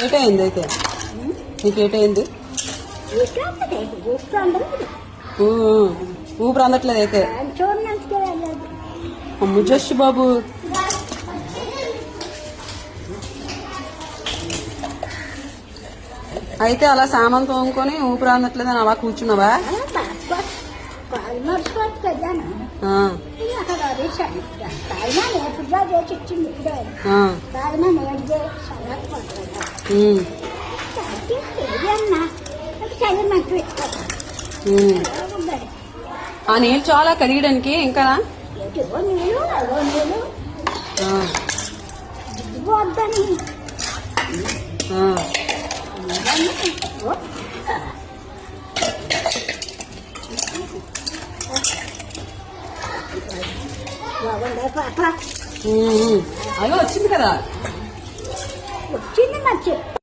ఏటైంది అయితే. నీకేటైంది ఇష్టం ఇష్టం ఊ, ఊపిరి అందట్లేదు అయితే జస్ట్ బాబు. అయితే అలా సామాన్ తోముకొని ఊపిరి అందట్లేదని అలా కూర్చున్నావా? కాలు మర్చిపోతుంది కదాను ఆ, అక్కడ అడిగాను కాయన నేపుడుగా చేసి ఇచ్చింది ఇప్పుడే. ఆ, కాయన నేడు చేసి సలాడ్ పడతాడు ఉమ్, అన్న? చలి మంచి పెట్టుకోవాలి ఉమ్. ఆ నీళ్ళు చాలా కడిగడానికి ఇంకా? ఎటువో 我我来发发。嗯哎呦我去不开了我真的没劲